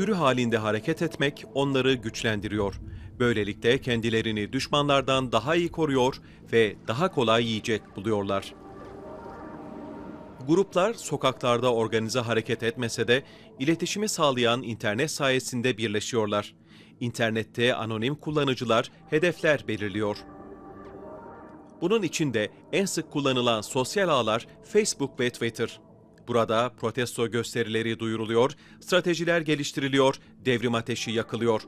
sürü halinde hareket etmek onları güçlendiriyor. Böylelikle kendilerini düşmanlardan daha iyi koruyor ve daha kolay yiyecek buluyorlar. Gruplar sokaklarda organize hareket etmese de iletişimi sağlayan internet sayesinde birleşiyorlar. İnternette anonim kullanıcılar hedefler belirliyor. Bunun içinde en sık kullanılan sosyal ağlar Facebook ve Twitter. Burada protesto gösterileri duyuruluyor, stratejiler geliştiriliyor, devrim ateşi yakılıyor.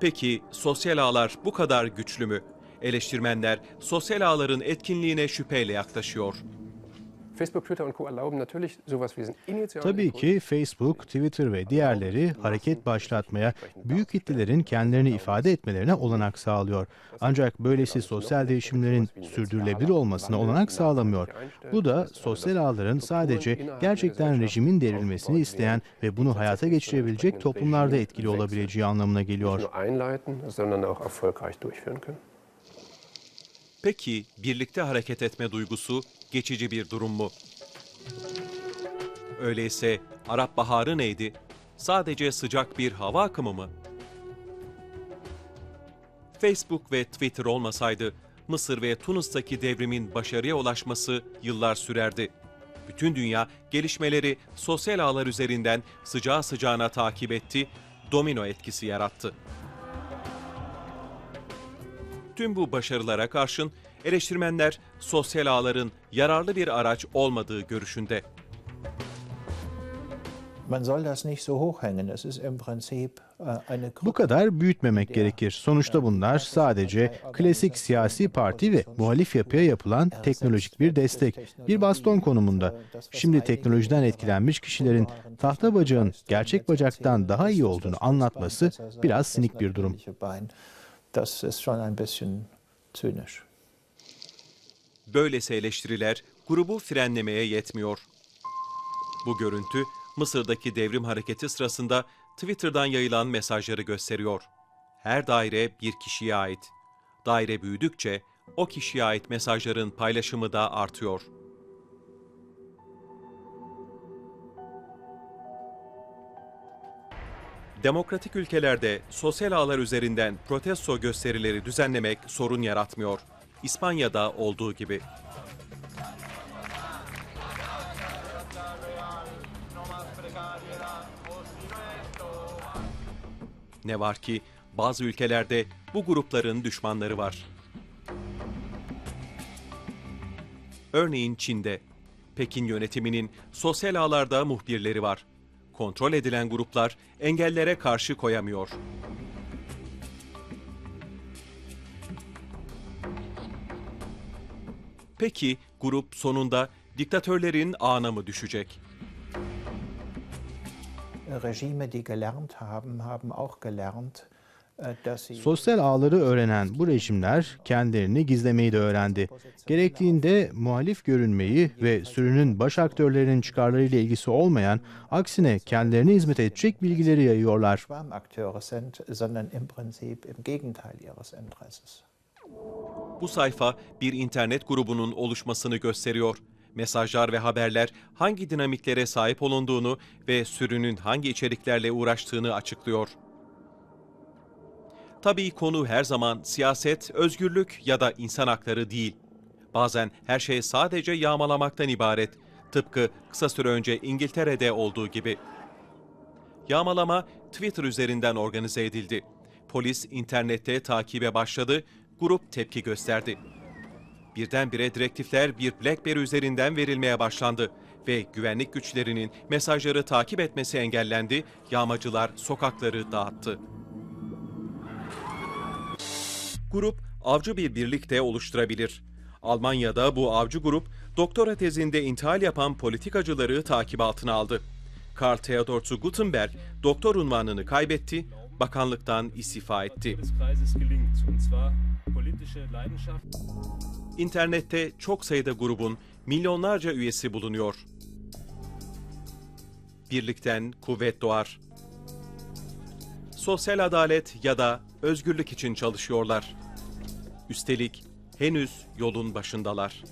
Peki sosyal ağlar bu kadar güçlü mü? Eleştirmenler sosyal ağların etkinliğine şüpheyle yaklaşıyor. Facebook, Twitter und Co. erlauben natürlich sowas wie Tabii ki Facebook, Twitter ve diğerleri hareket başlatmaya, büyük kitlelerin kendilerini ifade etmelerine olanak sağlıyor. Ancak böylesi sosyal değişimlerin sürdürülebilir olmasına olanak sağlamıyor. Bu da sosyal ağların sadece gerçekten rejimin devrilmesini isteyen ve bunu hayata geçirebilecek toplumlarda etkili olabileceği anlamına geliyor. Peki birlikte hareket etme duygusu geçici bir durum mu? Öyleyse Arap Baharı neydi? Sadece sıcak bir hava akımı mı? Facebook ve Twitter olmasaydı Mısır ve Tunus'taki devrimin başarıya ulaşması yıllar sürerdi. Bütün dünya gelişmeleri sosyal ağlar üzerinden sıcağı sıcağına takip etti, domino etkisi yarattı. Tüm bu başarılara karşın eleştirmenler sosyal ağların yararlı bir araç olmadığı görüşünde. Man soll das nicht so hochhängen. Es ist im Prinzip äh, eine Bu kadar büyütmemek gerekir. Sonuçta bunlar sadece klasik siyasi parti ve muhalif yapıya yapılan teknolojik bir destek, bir baston konumunda. Şimdi teknolojiden etkilenmiş kişilerin tahta bacağın gerçek bacaktan daha iyi olduğunu anlatması biraz sinik bir durum. Das ist schon ein bisschen zynisch. Böylesi eleştiriler grubu frenlemeye yetmiyor. Bu görüntü Mısır'daki devrim hareketi sırasında Twitter'dan yayılan mesajları gösteriyor. Her daire bir kişiye ait. Daire büyüdükçe o kişiye ait mesajların paylaşımı da artıyor. Demokratik ülkelerde sosyal ağlar üzerinden protesto gösterileri düzenlemek sorun yaratmıyor. İspanya'da olduğu gibi. Ne var ki bazı ülkelerde bu grupların düşmanları var. Örneğin Çin'de Pekin yönetiminin sosyal ağlarda muhbirleri var. Kontrol edilen gruplar engellere karşı koyamıyor. Peki grup sonunda diktatörlerin ağına mı düşecek? Regime, die gelernt haben, haben auch gelernt, äh, dass sie Sosyal ağları öğrenen bu rejimler kendilerini gizlemeyi de öğrendi. Gerektiğinde muhalif görünmeyi ve sürünün baş aktörlerinin çıkarlarıyla ilgisi olmayan, aksine kendilerine hizmet edecek bilgileri yayıyorlar. Bu sayfa bir internet grubunun oluşmasını gösteriyor. Mesajlar ve haberler hangi dinamiklere sahip olunduğunu ve sürünün hangi içeriklerle uğraştığını açıklıyor. Tabii konu her zaman siyaset, özgürlük ya da insan hakları değil. Bazen her şey sadece yağmalamaktan ibaret. Tıpkı kısa süre önce İngiltere'de olduğu gibi. Yağmalama Twitter üzerinden organize edildi. Polis internette takibe başladı, grup tepki gösterdi. Birdenbire direktifler bir BlackBerry üzerinden verilmeye başlandı ve güvenlik güçlerinin mesajları takip etmesi engellendi, yağmacılar sokakları dağıttı. Grup avcı bir birlik de oluşturabilir. Almanya'da bu avcı grup doktora tezinde intihal yapan politikacıları takip altına aldı. Karl Theodor zu Gutenberg doktor unvanını kaybetti, bakanlıktan istifa etti. Politische Leidenschaft. İnternette çok sayıda grubun milyonlarca üyesi bulunuyor. Birlikten kuvvet doğar. Sosyal adalet ya da özgürlük için çalışıyorlar. Üstelik henüz yolun başındalar.